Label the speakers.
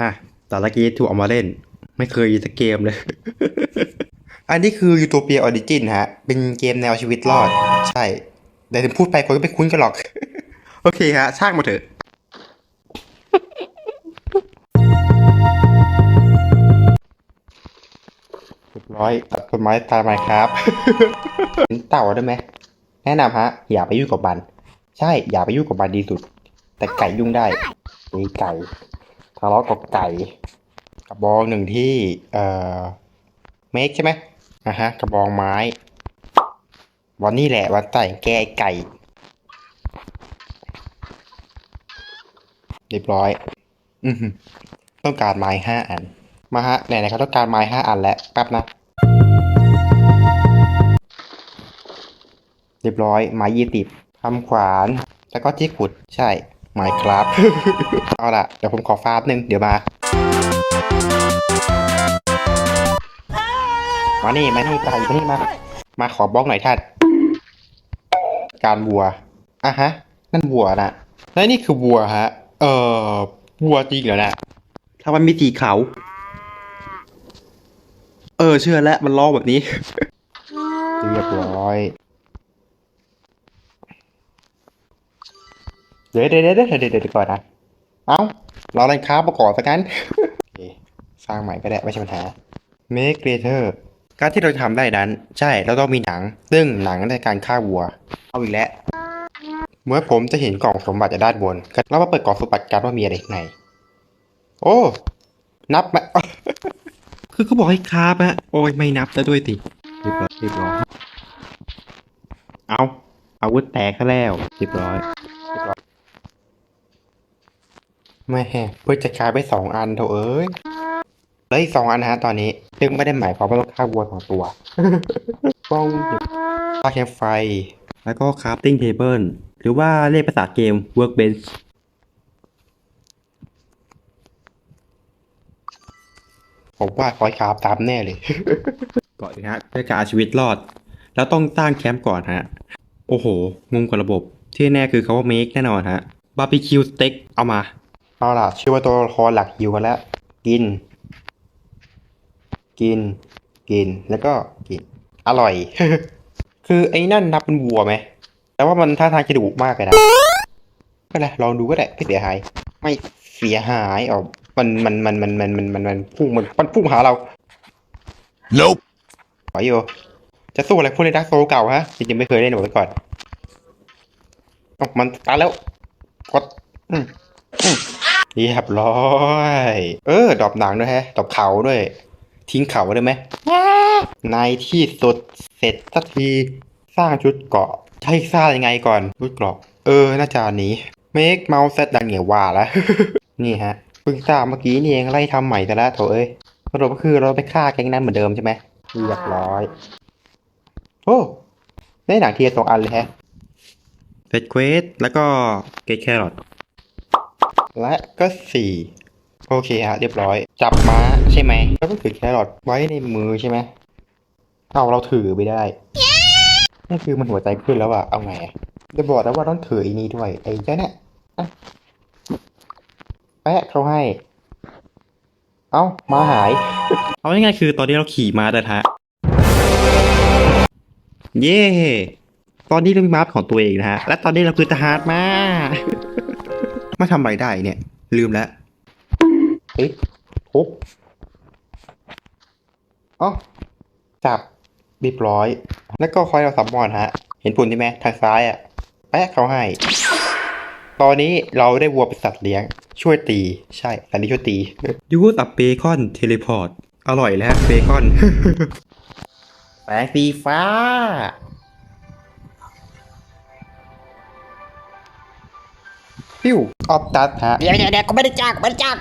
Speaker 1: นะแต่ละกี้ถูกเอามาเล่น ไม่เคยสักเกมเลย อันนี้คือ Utopia Origin ฮะ เป็นเกมแนวชีวิตรอด ใช่แต่ถึงพูดไปคนก็ไม่คุ้นกันหรอก โอเคฮะช่างมาเถอะเรียบร้อยตัดต้นไม้ตายไหมครับเห็นเต่าได้ไหมแนะนำฮะ อย่าไปยุ่งกับมัน ใช่ อย่าไปยุ่งกับมันดีสุด แต่ไก่ยุ่งได้มีไก่ ทะเลาะกับไก่ กระบองหนึ่งที่ เอ่อ เมคใช่ไหมอะฮะ กระบองไม้ วันนี้แหละวันแต่งแกไอ้ไก่ เรียบร้อย อือหือต้องการไม้ห้าอัน มาฮะไหนๆเขาต้องการไม้ห้าอันแล้วแป๊บนะ เรียบร้อยไม้ยี่สิบทำขวาน แล้วก็ที่ขุดใช่ ไม้ครับเอาล่ะ เดี๋ยวผมขอฟาร์มหนึ่งเดี๋ยวมา มานี่ มานี่ไก่มานี่มา มาขอบล็อกหน่อยท่าน การวัว อะฮะ นั่นวัวนะและนี่คือวัวฮะ เอ่อ วัวจริงเหรอนะถ้ามันมีสีขาว เออ เชื่อแล้วมันล้อแบบนี้ เรียบร้อย เดี๋ยวเดี๋ยวเดี๋ยวเดี๋ยวเดี๋ยวเดี๋ยวก่อนนะเอ้าเราเล่นค้ามาก่อนสักงั้นโอเคสร้างใหม่ก็ได้ไม่ใช่ปัญหา Make Greater การที่เราจะทำได้นั้น ใช่เราต้องมีหนัง ซึ่งหนังในการฆ่าวัว เอาอีกแล้วเมื่อผมจะเห็นกล่องสมบัติจากด้านบนเรามาเปิดกล่องสมบัติกันว่ามีอะไรข้างในโอ้ นับไหมคือเขาบอกให้คาบอะโอ้ยไม่นับซะด้วยติเรียบร้อยเรียบร้อยเอาอาวุธแตกซะแล้วเรียบร้อยเรียบร้อย ไม่แฮเพื่อจะคาบไปสองอันเถอะเอ้ยเลืออีกสองอันนะฮะตอนนี้ซึ่งไม่ได้หมายความว่าต้องฆ่าวัวสองตัวป้องฆ่าแคมไฟ แล้วก็คราฟติ้งเทเบิลหรือว่าเรียกภาษาเกม workbench ผมว่าคอยคราฟตามแน่เลย ก่อนนะฮะเพื่อการชีวิตรอด แล้วต้องสร้างแคมป์ก่อนฮะ โอ้โหงงกับระบบ ที่แน่คือเขาว่าเมคแน่นอนฮะบาร์บีคิวสเต็กเอามา เอาล่ะชื่อว่าตัวละครหลักหิวกันแล้ว กิน กิน กิน แล้วก็กิน อร่อย คือไอ้นั่นนับเป็นวัวไหม แต่ว่ามันท่าทางจะดุมากเลยนะ ก็แหละลองดูก็ได้ไม่เสียหาย ไม่เสียหายอ๋อมัน มัน มัน มัน มัน มัน มัน มันพุ่งมัน มันพุ่งหาเรา
Speaker 2: nope
Speaker 1: ไหวอยู่จะสู้อะไรพวกในดักโซเก่าฮะจริงๆไม่เคยเล่นหมดก่อนมันตายแล้ว กดอืม เรียบร้อย เออ ดอบหนังด้วยแฮะ ดอบเขาด้วย ทิ้งเขาได้ไหม ในที่สุดเสร็จสักที สร้างชุดเกาะ ใช้สร้างยังไงก่อน ชุดเกราะ เออ น่าจะอันนี้ make mouse set ดังเหนียวว่าแล้ว นี่ฮะ เพิ่งทราบเมื่อกี้นี่เองไล่ทำใหม่แต่ละโถเอ้ยสรุปก็คือเราไปฆ่าแก๊งนั้นเหมือนเดิมใช่ไหมเรียบร้อย โอ้ได้หนังเทียร์สองอันเลยแฮะเฟดเควสแล้วก็เกตแครอท และก็สี่โอเคฮะเรียบร้อย จับม้าใช่ไหมแล้วก็ถือแครอทไว้ในมือใช่ไหมเอาเราถือไปได้นี่คือมันหัวใจขึ้นแล้วอะเอาไงอะจะบอกแล้วว่าต้องถืออีนี้ด้วยไอ้เจ้าเนี่ยแปะเขาให้ เอ้ามาหาย เอาง่ายๆคือตอนนี้เราขี่ม้าแต่ฮะเย่ตอนนี้เรามีมาร์ของตัวเองนะฮะ และตอนนี้เราคือทหารมา มาทำอะไรได้เนี่ย ลืมแล้วเอ๊ะทุบอ๋อจับเรียบร้อย แล้วก็คอยเราสัมมอนฮะ เห็นปุ่นใช่ไหมทางซ้ายอะแปะเขาให้ ตอนนี้เราได้วัวเป็นสัตว์เลี้ยง ช่วยตี ใช่สัตว์นี้ช่วยตียูตับเบคอนเทเลพอร์ต อร่อยแล้วเบคอนแสงสีฟ้า ปิ้วออฟตัดฮะ
Speaker 3: เดี๋ยวเดี๋ยวเดี๋ยวกูไม่ได้จ้างกูไม่ได้จ้าง